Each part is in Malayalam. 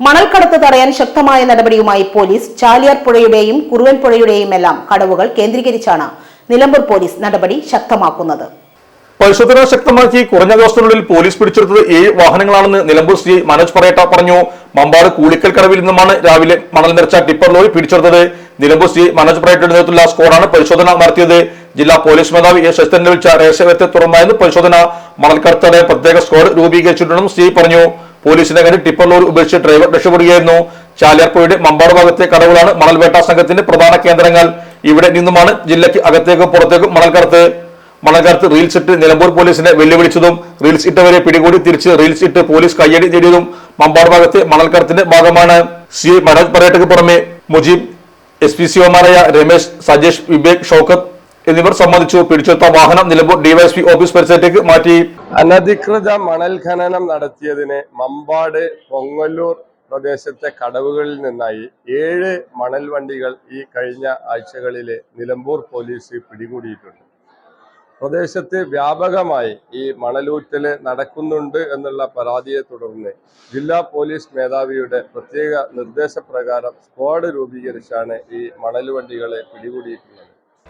മണൽക്കടത്ത് തടയാൻ ശക്തമായ നടപടിയുമായി പോലീസ് ചാലിയാർ പുഴയുടെയും കുറുവൻ പുഴയുടെയും എല്ലാം കടവുകൾ കേന്ദ്രീകരിച്ചാണ് നിലമ്പൂർ പോലീസ് നടപടി ശക്തമാക്കുന്നത്. പരിശോധന ശക്തമാക്കി കുറഞ്ഞ ദിവസത്തിനുള്ളിൽ പോലീസ് പിടിച്ചെടുത്തത് ഏഴ് വാഹനങ്ങളാണെന്ന് നിലമ്പൂർ ശ്രീ മനോജ് പറേട്ട പറഞ്ഞു. മമ്പാട് കൂളിക്കൽ കടവിൽ നിന്നുമാണ് രാവിലെ മണൽ നിറച്ച ടിപ്പർ ലോറി പിടിച്ചെടുത്തത്. നിലമ്പൂർ ശ്രീ മനോജ് പറേട്ടയുടെ നേതൃത്വത്തിലുള്ള സ്ക്വാഡാണ് പരിശോധന നടത്തിയത്. ജില്ലാ പോലീസ് മേധാവി എ ശശിധരൻ ലഭിച്ച രഹസ്യവ്യത്തെ തുടർന്നായിരുന്നു പരിശോധന. മണൽക്കടത്തടയ പ്രത്യേക സ്ക്വാഡ് രൂപീകരിച്ചിട്ടുണ്ടെന്നും ശ്രീ പറഞ്ഞു. പോലീസിനെ കണ്ട് ടിപ്പർ ഉപേക്ഷിച്ച് ഡ്രൈവർ രക്ഷപ്പെടുകയായിരുന്നു. ചാലിയാർപ്പുഴയുടെ മമ്പാട് ഭാഗത്തെ കടവുകളാണ് മണൽവേട്ട സംഘത്തിന്റെ പ്രധാന കേന്ദ്രങ്ങൾ. ഇവിടെ നിന്നുമാണ് ജില്ലയ്ക്ക് അകത്തേക്കും പുറത്തേക്കും മണൽക്കടത്ത് മണൽക്കടത്ത് റീൽസ് ഇട്ട് നിലമ്പൂർ പോലീസിനെ വെല്ലുവിളിച്ചതും റീൽസ് ഇട്ടവരെ പിടികൂടി തിരിച്ച് റീൽസ് ഇട്ട് പോലീസ് കയ്യടി നേടിയതും മമ്പാട് ഭാഗത്തെ മണൽക്കടത്തിന്റെ ഭാഗമാണ്. സി മനോജ് പരേട്ടയ്ക്ക് പുറമെ മുജീബ് എസ് പി സിഒമാരായ രമേശ് സജേഷ് വിവേക് ഷൌക്കത്ത് എന്നിവർ സംബന്ധിച്ചു പിടിച്ചെടുത്ത വാഹനം നിലമ്പൂർ ഡിവൈഎസ്പി ഓഫീസ് പരിസരത്തേക്ക് മാറ്റി. അനധികൃത മണൽ ഖനനം നടത്തിയതിന് മമ്പാട് പൊങ്ങല്ലൂർ പ്രദേശത്തെ കടവുകളിൽ നിന്നായി ഏഴ് മണൽ വണ്ടികൾ ഈ കഴിഞ്ഞ ആഴ്ചകളിൽ നിലമ്പൂർ പോലീസ് പിടികൂടിയിട്ടുണ്ട്. പ്രദേശത്ത് വ്യാപകമായി ഈ മണലൂറ്റൽ നടക്കുന്നുണ്ട് എന്നുള്ള പരാതിയെ തുടർന്ന് ജില്ലാ പോലീസ് മേധാവിയുടെ പ്രത്യേക നിർദ്ദേശപ്രകാരം സ്ക്വാഡ് രൂപീകരിച്ചാണ് ഈ മണൽ വണ്ടികളെ പിടികൂടിയിട്ടുള്ളത്.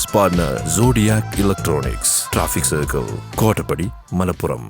news partner Zodiac electronics traffic circle Kottappadi Malappuram